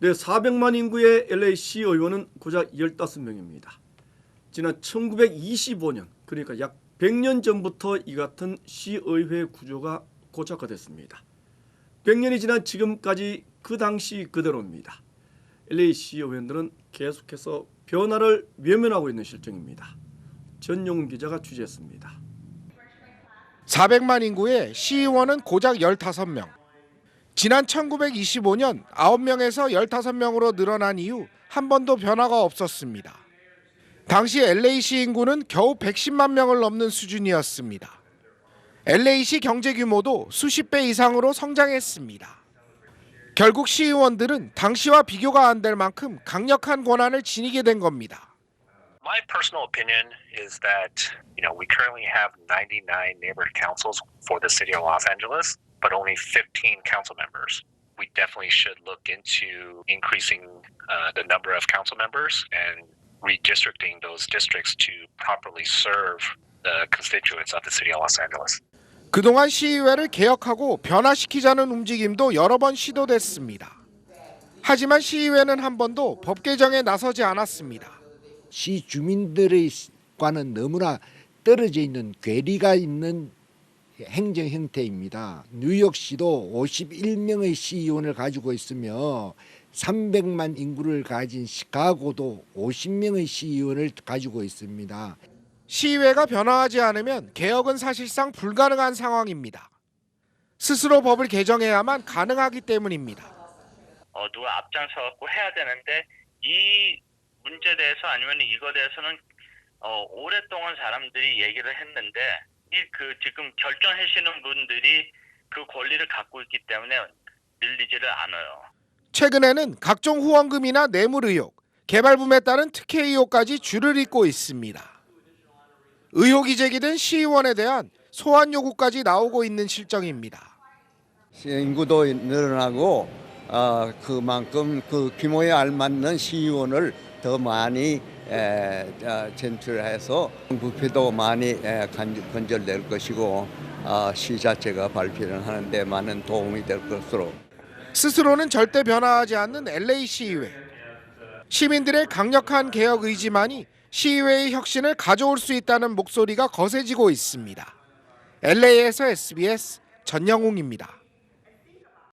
네, 400만 인구의 LA 시의원은 고작 15명입니다. 지난 1925년 그러니까 약 100년 전부터 이 같은 시의회 구조가 고착화됐습니다. 100년이 지난 지금까지 그 당시 그대로입니다. LA 시의원들은 계속해서 변화를 외면하고 있는 실정입니다. 전용 기자가 취재했습니다. 400만 인구의 시의원은 고작 15명. 지난 1925년 9명에서 15명으로 늘어난 이후 한 번도 변화가 없었습니다. 당시 LA시 인구는 겨우 110만 명을 넘는 수준이었습니다. LA시 경제 규모도 수십 배 이상으로 성장했습니다. 결국 시의원들은 당시와 비교가 안 될 만큼 강력한 권한을 지니게 된 겁니다. My personal opinion is that you know we currently have 99 neighborhood councils for the city of Los Angeles, but only 15 council members. We definitely should look into increasing uh, the number of council members and redistricting those districts to properly serve the constituents of the city of Los Angeles. 그동안 시의회를 개혁하고 변화시키자는 움직임도 여러 번 시도됐습니다. 하지만 시의회는 한 번도 법 개정에 나서지 않았습니다. 시 주민들과는 너무나 떨어져 있는 괴리가 있는 행정 형태입니다. 뉴욕시도 51명의 시의원을 가지고 있으며 300만 인구를 가진 시카고도 50명의 시의원을 가지고 있습니다. 시의회가 변화하지 않으면 개혁은 사실상 불가능한 상황입니다. 스스로 법을 개정해야만 가능하기 때문입니다. 어, 누가 앞장서 갖고 해야 되는데 이 문제에 대해서 아니면 이거 대해서는 어, 오랫동안 사람들이 얘기를 했는데 이 그 지금 결정하시는 분들이 그 권리를 갖고 있기 때문에 밀리지를 않아요. 최근에는 각종 후원금이나 뇌물 의혹, 개발붐에 따른 특혜 의혹까지 줄을 잇고 있습니다. 의혹이 제기된 시의원에 대한 소환 요구까지 나오고 있는 실정입니다. 인구도 늘어나고 어, 그만큼 그 규모에 알맞는 시의원을 더 많이 에, 어, 젠출해서 부패도 많이 에, 간- 건절될 것이고 어, 시 자체가 발표를 하는데 많은 도움이 될 것으로 스스로는 절대 변화하지 않는 LA 시의회. 시민들의 강력한 개혁 의지만이 시의회의 혁신을 가져올 수 있다는 목소리가 거세지고 있습니다. LA에서 SBS 전영웅입니다.